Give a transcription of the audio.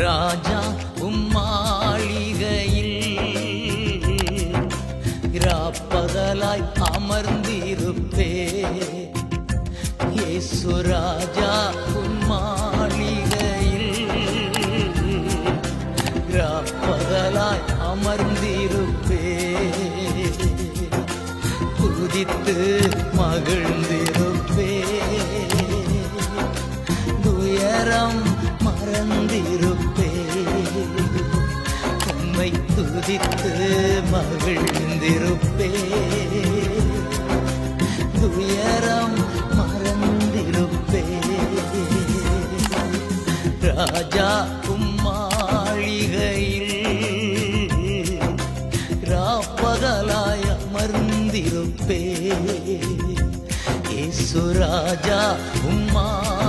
ராஜா உம்மாளிகையில் ராப்பகலாய் அமர்ந்திருப்பே இயேசு ராஜா உம்மாளிகையில் ராப்பகலாய் அமர்ந்திருப்பே குதித்து மகிழ்ந்திருப்பே துயரம் மறந்திருப்பே உம்மை துதித்து மகிழ்ந்திருப்பே. துயரம் மறந்திருப்பே. ராஜா உம்மாளிகையில் ராப்பகலாய் அமர்ந்திருப்பே. இயேசு ராஜா உம்மாளிகையில்